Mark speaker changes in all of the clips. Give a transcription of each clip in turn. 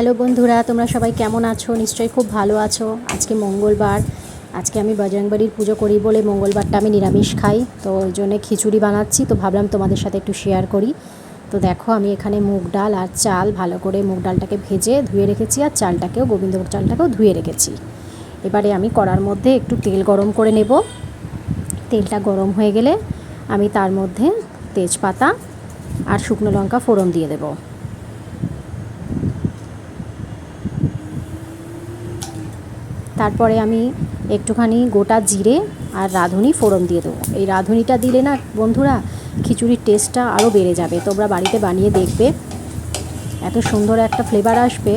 Speaker 1: Hello বন্ধুরা, তোমরা সবাই কেমন আছো? নিশ্চয়ই খুব ভালো আছো। আজকে মঙ্গলবার। আজকে আমি বজরংবাড়ির পুজো করি বলে মঙ্গলবারটা আমি নিরামিষ খাই, তো ওই জন্য খিচুড়ি বানাচ্ছি। তো ভাবলাম তোমাদের সাথে একটু শেয়ার করি। তো দেখো, আমি এখানে মুগ ডাল আর চাল ভালো করে মুগ ডালটাকে ভেজে ধুয়ে রেখেছি আর চালটাকেও, গোবিন্দভোগ চালটাকেও ধুয়ে রেখেছি। এবারে আমি কড়ার মধ্যে একটু তেল গরম করে নেব। তেলটা গরম হয়ে গেলে আমি তার মধ্যে তেজপাতা আর শুকনো লঙ্কা ফোড়ন দিয়ে দেবো। তারপরে আমি একটুখানি গোটা জিরে আর রাঁধুনি ফোড়ন দিয়ে দেবো। এই রাঁধুনিটা দিলে না বন্ধুরা খিচুড়ির টেস্টটা আরও বেড়ে যাবে। তোমরা বাড়িতে বানিয়ে দেখবে। এত সুন্দর একটা ফ্লেভার আসবে।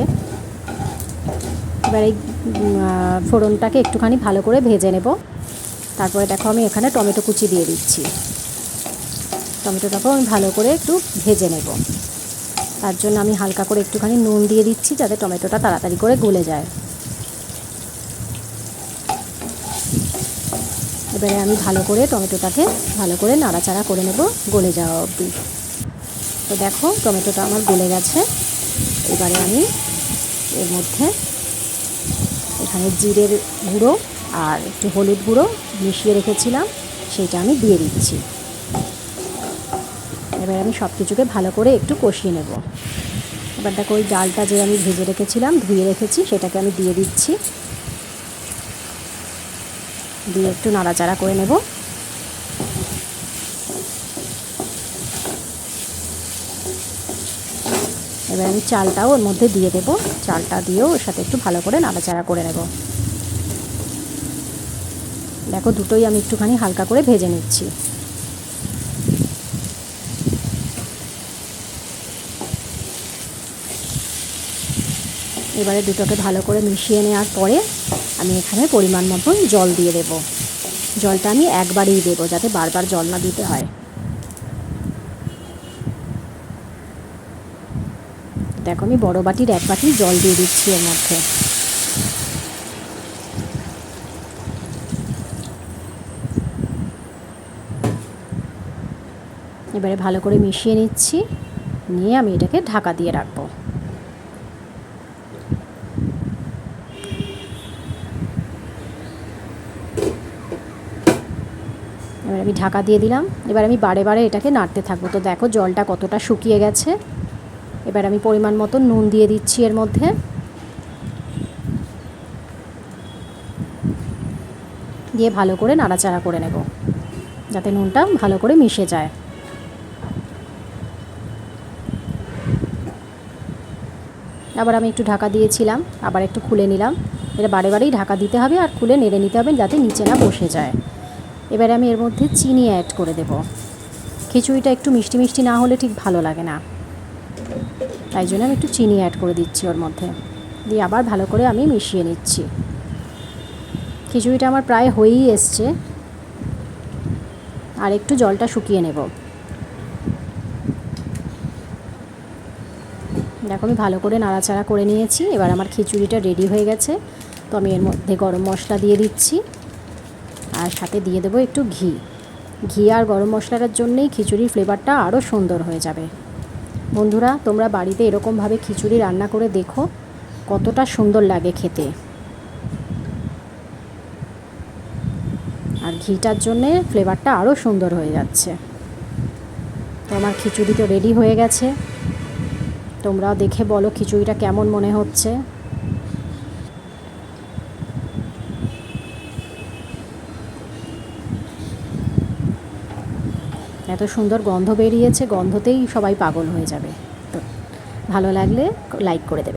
Speaker 1: এবার এই ফোড়নটাকে একটুখানি ভালো করে ভেজে নেব। তারপরে দেখো আমি এখানে টমেটো কুচি দিয়ে দিচ্ছি। টমেটোটাকেও আমি ভালো করে একটু ভেজে নেব। তার জন্য আমি হালকা করে একটুখানি নুন দিয়ে দিচ্ছি যাতে টমেটোটা তাড়াতাড়ি করে গলে যায়। এবারে আমি ভালো করে টমেটোটাকে ভালো করে নাড়াচাড়া করে নেব, গলে যাওয়া অবধি। তো দেখো, টমেটোটা আমার গলে গেছে। এবারে আমি এর মধ্যে এখানে জিরের গুঁড়ো আর একটু হলুদ গুঁড়ো মিশিয়ে রেখেছিলাম সেইটা আমি দিয়ে দিচ্ছি। এবার আমি সব কিছুকে ভালো করে একটু কষিয়ে নেব। এবার দেখো, ওই ডালটা যে আমি ভেজে রেখেছিলাম, ধুয়ে রেখেছি, সেটাকে আমি দিয়ে দিচ্ছি। দিয়ে একটু নাড়াচাড়া করে নেব। এবার আমি চালটাও ওর মধ্যে দিয়ে দেব। চালটা দিয়েও ওর সাথে একটু ভালো করে নাড়াচাড়া করে নেব। দেখো, দুটোই আমি একটুখানি হালকা করে ভেজে নিচ্ছি। এবারে দুটোকে ভালো করে মিশিয়ে নেওয়ার পরে আমি এখানে পরিমাণ মতন জল দিয়ে দেব। জলটা আমি একবারেই দেবো যাতে বারবার জল না দিতে হয়। দেখো আমি বড় বাটির এক বাটি জল দিয়ে দিচ্ছি এর মধ্যে। এবারে ভালো করে মিশিয়ে নিচ্ছি। নিয়ে আমি এটাকে ঢাকা দিয়ে রাখব এবার আমি ঢাকা দিয়ে দিলাম। এবার আমি বারে বারে এটাকে নাড়তে থাকব। তো দেখো জলটা কতটা শুকিয়ে গেছে। এবার আমি পরিমাণ মতো নুন দিয়ে দিচ্ছি এর মধ্যে। দিয়ে ভালো করে নাড়াচাড়া করে নেব। যাতে নুনটা ভালো করে মিশে যায়। আবার আমি একটু ঢাকা দিয়েছিলাম। আবার একটু খুলে নিলাম। এটা বারে বারেই ঢাকা দিতে হবে আর খুলে নেড়ে নিতে হবে যাতে নিচে না বসে যায়। এবারে আমি এর মধ্যে চিনি অ্যাড করে দেব। খিচুড়িটা একটু মিষ্টি মিষ্টি না হলে ঠিক ভালো লাগে না। তাই জন্য আমি একটু চিনি অ্যাড করে দিচ্ছি ওর মধ্যে। দিয়ে আবার ভালো করে আমি মিশিয়ে নিচ্ছি। খিচুড়িটা আমার প্রায় হয়েই এসছে। আর একটু জলটা শুকিয়ে নেব। দেখো আমি ভালো করে নাড়াচাড়া করে নিয়েছি। এবার আমার খিচুড়িটা রেডি হয়ে গেছে। তো আমি এর মধ্যে গরম মশলা দিয়ে দিচ্ছি। আর সাথে দিয়ে দেবো একটু ঘি। ঘি আর গরম মশলাটার জন্যেই খিচুড়ির ফ্লেভারটা আরও সুন্দর হয়ে যাবে। বন্ধুরা, তোমরা বাড়িতে এরকমভাবে খিচুড়ি রান্না করে দেখো, কতটা সুন্দর লাগে খেতে। আর ঘিটার জন্যে ফ্লেভারটা আরও সুন্দর হয়ে যাচ্ছে। তো আমার খিচুড়ি তো রেডি হয়ে গেছে। তোমরাও দেখে বলো খিচুড়িটা কেমন মনে হচ্ছে। এত সুন্দর গন্ধ বেরিয়েছে, গন্ধতেই সবাই পাগল হয়ে যাবে। তো ভালো লাগলে লাইক করে দেবে।